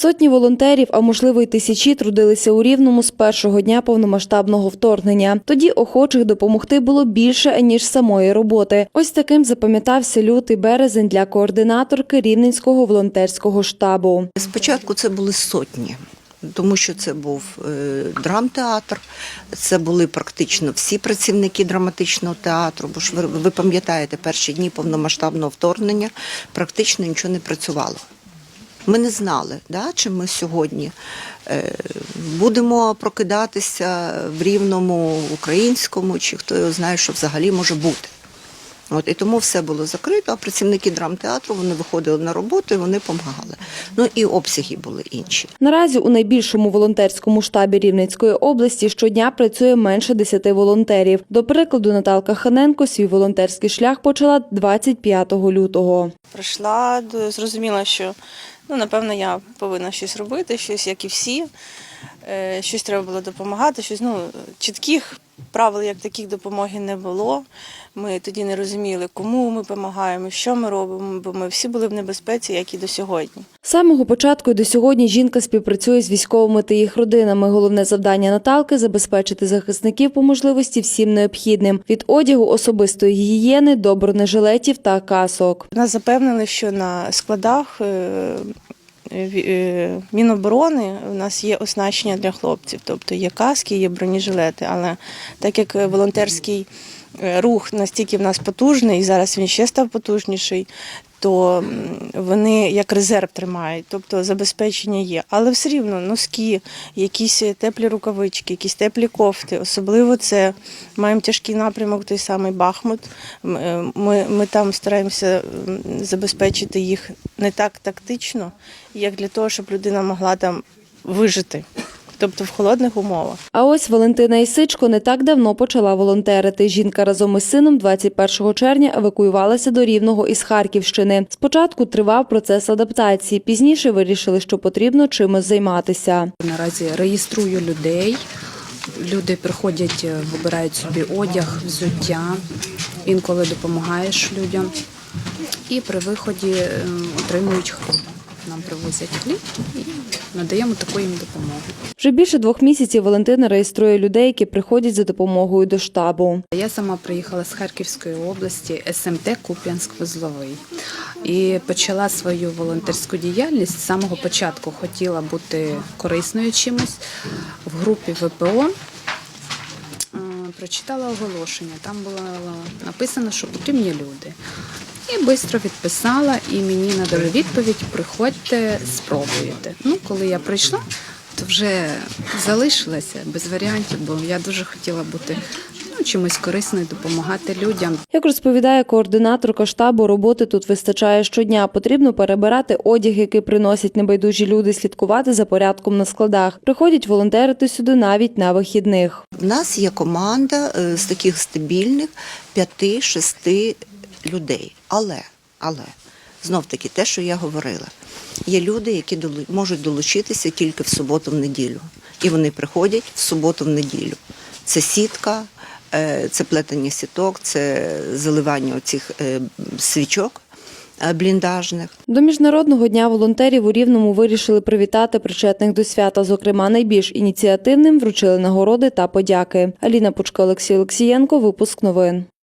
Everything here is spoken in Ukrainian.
Сотні волонтерів, а можливо й тисячі, трудилися у Рівному з першого дня повномасштабного вторгнення. Тоді охочих допомогти було більше, ніж самої роботи. Ось таким запам'ятався лютий березень для координаторки Рівненського волонтерського штабу. Спочатку це були сотні, тому що це був е, драмтеатр, це були практично всі працівники драматичного театру. Бо ж ви, ви пам'ятаєте, перші дні повномасштабного вторгнення практично нічого не працювало. Ми не знали, да, чи ми сьогодні е, будемо прокидатися в рівному українському, чи хто його знає, що взагалі може бути. От і тому все було закрито. А працівники драмтеатру вони виходили на роботу і вони допомагали. Ну і обсяги були інші. Наразі у найбільшому волонтерському штабі Рівненської області щодня працює менше 10 волонтерів. До прикладу, Наталка Ханенко свій волонтерський шлях почала 25 лютого. прийшла, зрозуміла, що ну, напевно я повинна щось робити, щось як і всі. Е, Щось треба було допомагати, щось ну, чітких правил, як таких допомоги не було. Ми тоді не розуміли, кому ми допомагаємо, що ми робимо, бо ми всі були в небезпеці, як і до сьогодні. З самого початку і до сьогодні жінка співпрацює з військовими та їх родинами. Головне завдання Наталки забезпечити захисників по можливості всім необхідним від одягу, особистої гігієни до бронежилетів та касок. Нас запевнили, що на складах е, Міноборони у нас є оснащення для хлопців, тобто є каски, є бронежилети. Але так як е, волонтерський е, рух настільки в нас потужний, і зараз він ще став потужніший. То вони як резерв тримають, тобто забезпечення є. Але все рівно носки, якісь теплі рукавички, якісь теплі кофти. Особливо це маємо тяжкий напрямок, той самий Бахмут. Е, Ми, ми там стараємося забезпечити їх не так тактично, як для того, щоб людина могла там вижити, тобто в холодних умовах. А ось Валентина Ісичко не так давно почала волонтерити. Жінка разом із сином 21 червня евакуювалася до Рівного із Харківщини. Спочатку тривав процес адаптації. Пізніше вирішили, що потрібно чимось займатися. Наразі реєструю людей. Люди приходять, е, вибирають собі одяг, взуття, інколи допомагаєш людям. І при виході е, отримують хліб. Нам привозять хліб і надаємо таку їм допомогу. Вже більше двох місяців Валентина реєструє людей, які приходять за допомогою до штабу. Я сама приїхала з Харківської області, СМТ Куп'янськ-Вузловий. І почала свою волонтерську діяльність з самого початку. Хотіла бути корисною чимось в групі ВПО. е, Прочитала оголошення. Там було написано, що потрібні люди. І швидко відписала, і мені надали відповідь: приходьте, спробуйте. Ну, коли я прийшла, то вже залишилася без варіантів, бо я дуже хотіла бути ну, чимось корисною, допомагати людям. Як розповідає координаторка штабу, роботи тут вистачає щодня. Потрібно перебирати одяг, який приносять небайдужі люди, слідкувати за порядком на складах. Приходять волонтерити сюди навіть на вихідних. В нас є команда е, з таких стабільних 5-6 людей. Але, але знов таки те, що я говорила, є люди, які можуть долучитися тільки в суботу в неділю. І вони приходять в суботу в неділю. Це сітка, е, це плетення сіток, це заливання оцих е, свічок е, бліндажних. До міжнародного дня волонтерів у Рівному вирішили привітати причетних до свята. Зокрема, найбільш ініціативним вручили нагороди та подяки. Аліна Пучко, Олексій Олексієнко. Випуск новин.